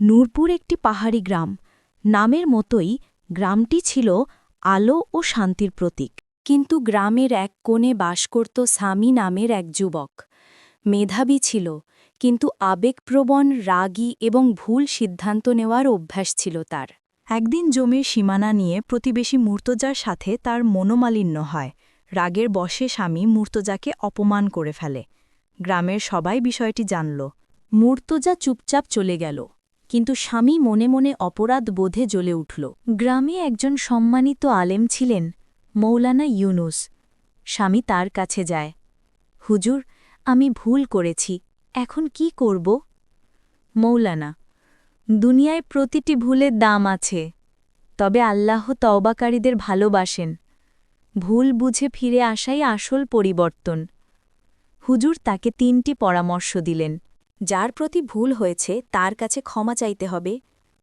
নূরপুর একটি পাহাড়ি গ্রাম। নামের মতোই গ্রামটি ছিল আলো ও শান্তির প্রতীক। কিন্তু গ্রামের এক কোণে বাস করত স্বামী নামের এক যুবক। মেধাবী ছিল, কিন্তু আবেগপ্রবণ, রাগী এবং ভুল সিদ্ধান্ত নেওয়ার অভ্যাস ছিল তার। একদিন জমির সীমানা নিয়ে প্রতিবেশী মূর্তজার সাথে তার মনোমালিন্য হয়। রাগের বশে স্বামী মূর্তজাকে অপমান করে ফেলে। গ্রামের সবাই বিষয়টি জানল। মূর্তজা চুপচাপ চলে গেল। কিন্তু স্বামী মনে মনে অপরাধ বোধে জ্বলে উঠল। গ্রামে একজন সম্মানিত আলেম ছিলেন, মৌলানা ইউনুস। স্বামী তার কাছে যায়, হুজুর, আমি ভুল করেছি, এখন কি করব? মৌলানা, দুনিয়ায় প্রতিটি ভুলের দাম আছে, তবে আল্লাহ তওবাকারীদের ভালোবাসেন। ভুল বুঝে ফিরে আসাই আসল পরিবর্তন। হুজুর তাকে তিনটি পরামর্শ দিলেন। যার প্রতি ভুল হয়েছে তার কাছে ক্ষমা চাইতে হবে,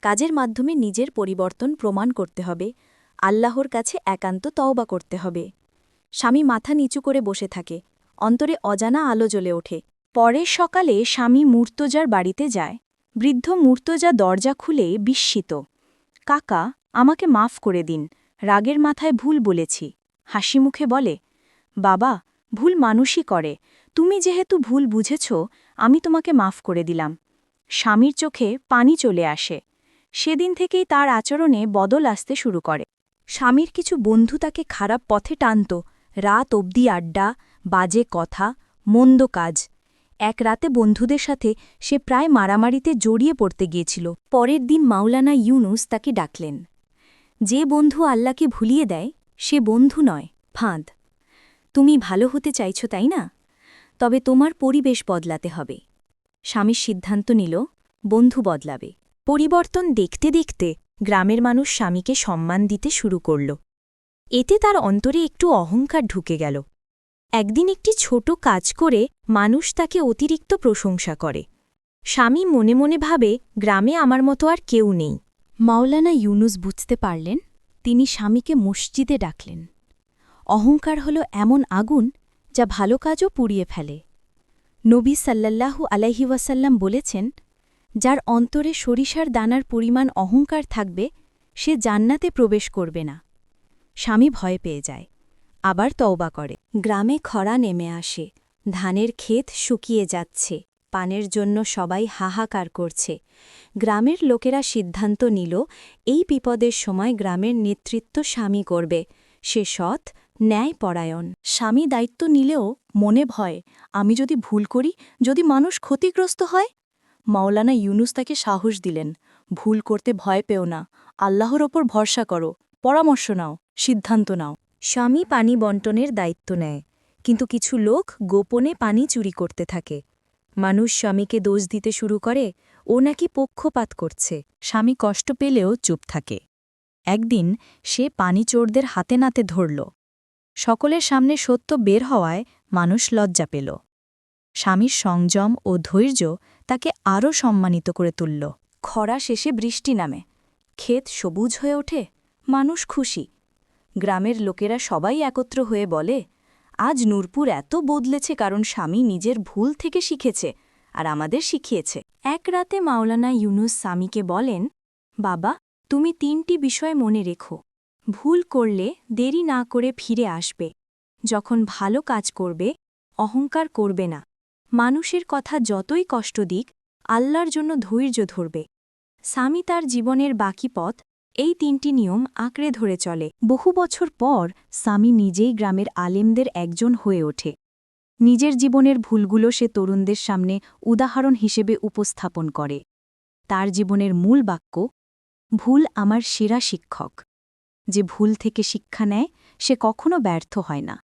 কাজের মাধ্যমে নিজের পরিবর্তন প্রমাণ করতে হবে, আল্লাহর কাছে একান্ত তওবা করতে হবে। স্বামী মাথা নিচু করে বসে থাকে, অন্তরে অজানা আলো জ্বলে ওঠে। পরের সকালে স্বামী মূর্তজার বাড়িতে যায়। বৃদ্ধ মূর্তজা দরজা খুলে বিস্মিত, কাকা, আমাকে মাফ করে দিন, রাগের মাথায় ভুল বলেছি। হাসি মুখে বলে, বাবা ভুল মানুষই করে। তুমি যেহেতু ভুল বুঝেছ, আমি তোমাকে মাফ করে দিলাম। স্বামীর চোখে পানি চলে আসে। সেদিন থেকেই তার আচরণে বদল আসতে শুরু করে। স্বামীর কিছু বন্ধু তাকে খারাপ পথে টানত। রাত অবধি আড্ডা, বাজে কথা, মন্দ কাজ। এক রাতে বন্ধুদের সাথে সে প্রায় মারামারিতে জড়িয়ে পড়তে গিয়েছিল। পরের দিন মাওলানা ইউনুস তাকে ডাকলেন। যে বন্ধু আল্লাহকে ভুলিয়ে দেয়, সে বন্ধু নয়, ফাঁদ। তুমি ভালো হতে চাইছ, তাই না? তবে তোমার পরিবেশ বদলাতে হবে। স্বামীর সিদ্ধান্ত নিল, বন্ধু বদলাবে। পরিবর্তন দেখতে দেখতে গ্রামের মানুষ স্বামীকে সম্মান দিতে শুরু করল। এতে তার অন্তরে একটু অহংকার ঢুকে গেল। একদিন একটি ছোট কাজ করে মানুষ তাকে অতিরিক্ত প্রশংসা করে। স্বামী মনে মনে ভাবে, গ্রামে আমার মতো আর কেউ নেই। মাওলানা ইউনুস বুঝতে পারলেন, তিনি স্বামীকে মসজিদে ডাকলেন। অহংকার হল এমন আগুন যা ভালো কাজও পুড়িয়ে ফেলে। নবী সাল্লাল্লাহু আলাইহি ওয়াসাল্লাম বলেছেন, যার অন্তরে সরিষার দানার পরিমাণ অহংকার থাকবে, সে জান্নাতে প্রবেশ করবে না। স্বামী ভয় পেয়ে যায়, আবার তওবা করে। গ্রামে খরা নেমে আসে, ধানের ক্ষেত শুকিয়ে যাচ্ছে, পানের জন্য সবাই হাহাকার করছে। গ্রামের লোকেরা সিদ্ধান্ত নিল, এই বিপদের সময় গ্রামের নেতৃত্ব স্বামী করবে, সে সৎ ন্যায়পরায়ণ। স্বামী দায়িত্ব নিলেও মনে ভয়, আমি যদি ভুল করি, যদি মানুষ ক্ষতিগ্রস্ত হয়? মাওলানা ইউনুস তাকে সাহস দিলেন, ভুল করতে ভয় পেও না, আল্লাহর ওপর ভরসা করো, পরামর্শ নাও, সিদ্ধান্ত নাও। স্বামী পানি বন্টনের দায়িত্ব নেয়, কিন্তু কিছু লোক গোপনে পানি চুরি করতে থাকে। মানুষ স্বামীকে দোষ দিতে শুরু করে, ও নাকি পক্ষপাত করছে। স্বামী কষ্ট পেলেও চুপ থাকে। একদিন সে পানি চোরদের হাতে নাতে ধরল। সকলের সামনে সত্য বের হওয়ায় মানুষ লজ্জা পেল। স্বামীর সংযম ও ধৈর্য তাকে আরও সম্মানিত করে তুলল। খরা শেষে বৃষ্টি নামে। ক্ষেত সবুজ হয়ে ওঠে। মানুষ খুশি। গ্রামের লোকেরা সবাই একত্র হয়ে বলে, আজ নূরপুর এত বদলেছে কারণ স্বামী নিজের ভুল থেকে শিখেছে আর আমাদের শিখিয়েছে। এক রাতে মাওলানা ইউনুস স্বামীকে বলেন, বাবা, তুমি তিনটি বিষয় মনে রেখো। ভুল করলে দেরি না করে ফিরে আসবে। যখন ভালো কাজ করবে, অহংকার করবে না। মানুষের কথা যতই কষ্ট দিক, আল্লাহর জন্য ধৈর্য ধরবে। স্বামী তার জীবনের বাকি পথ, এই তিনটি নিয়ম আঁকড়ে ধরে চলে। বহু বছর পর স্বামী নিজেই গ্রামের আলেমদের একজন হয়ে ওঠে। নিজের জীবনের ভুলগুলো সে তরুণদের সামনে উদাহরণ হিসেবে উপস্থাপন করে। তার জীবনের মূল বাক্য, ভুল আমার সেরা শিক্ষক। যে ভুল থেকে শিক্ষা নেয় সে কখনো ব্যর্থ হয় না।